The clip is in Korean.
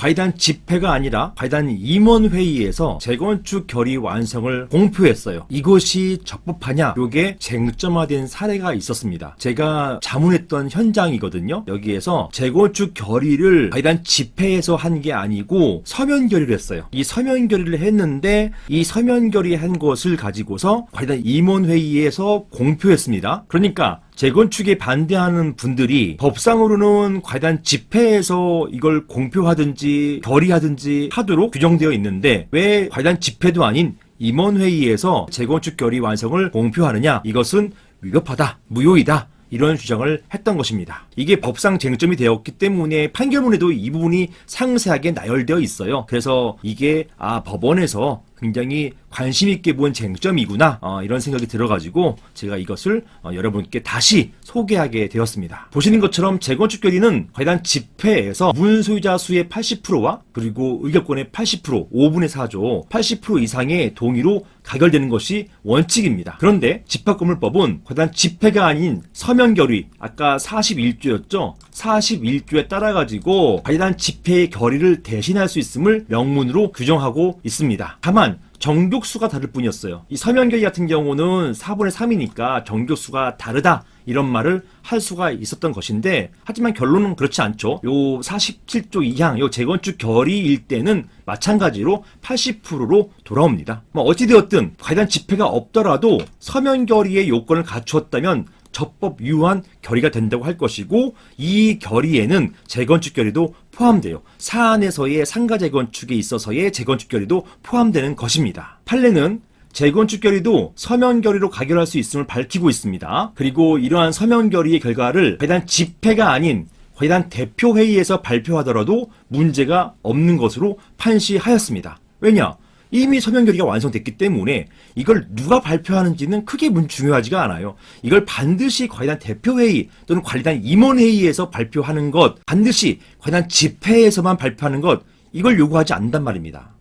과이단 집회가 아니라 과이단 임원회의에서 재건축 결의 완성을 공표했어요. 이것이 적법하냐? 요게 쟁점화된 사례가 있었습니다. 제가 자문했던 현장이거든요. 여기에서 재건축 결의를 과이단 집회에서 한 게 아니고 서면 결의를 했어요. 이 서면 결의를 했는데 이 서면 결의한 것을 가지고서 과이단 임원회의에서 공표했습니다. 그러니까 재건축에 반대하는 분들이 법상으로는 과단 집회에서 이걸 공표하든지 결의하든지 하도록 규정되어 있는데 왜 과단 집회도 아닌 임원회의에서 재건축 결의 완성을 공표하느냐 이것은 위법하다 무효이다 이런 주장을 했던 것입니다. 이게 법상 쟁점이 되었기 때문에 판결문에도 이 부분이 상세하게 나열되어 있어요. 그래서 이게 아 법원에서 굉장히 관심 있게 본 쟁점이구나 어, 이런 생각이 들어가지고 제가 이것을 어, 여러분께 다시 소개하게 되었습니다. 보시는 것처럼 재건축 결의는 과연 집회에서 문 소유자 수의 80%와 그리고 의결권의 80% 5분의 4조 80% 이상의 동의로 가결되는 것이 원칙입니다. 그런데 집합건물법은 과연 집회가 아닌 서면 결의 아까 41조였죠. 41조에 따라 가지고 과연 집회의 결의를 대신할 수 있음을 명문으로 규정하고 있습니다. 다만 정격수가 다를 뿐이었어요. 이 서면결의 같은 경우는 4분의 3이니까 정격수가 다르다. 이런 말을 할 수가 있었던 것인데, 하지만 결론은 그렇지 않죠. 요 47조 2항, 요 재건축 결의일 때는 마찬가지로 80%로 돌아옵니다. 뭐 어찌되었든, 과연 집회가 없더라도 서면 결의의 요건을 갖추었다면 적법 유효한 결의가 된다고 할 것이고 이 결의에는 재건축 결의도 포함돼요. 사안에서의 상가 재건축에 있어서의 재건축 결의도 포함되는 것입니다. 판례는 재건축 결의도 서면 결의로 가결할 수 있음을 밝히고 있습니다. 그리고 이러한 서면 결의의 결과를 배단 집회가 아닌 회단 대표회의에서 발표하더라도 문제가 없는 것으로 판시하였습니다. 왜냐? 이미 서면 결의가 완성됐기 때문에 이걸 누가 발표하는지는 크게 문 중요하지가 않아요. 이걸 반드시 관련 대표회의 또는 관련 임원회의에서 발표하는 것, 반드시 관련 집회에서만 발표하는 것, 이걸 요구하지 않는단 말입니다.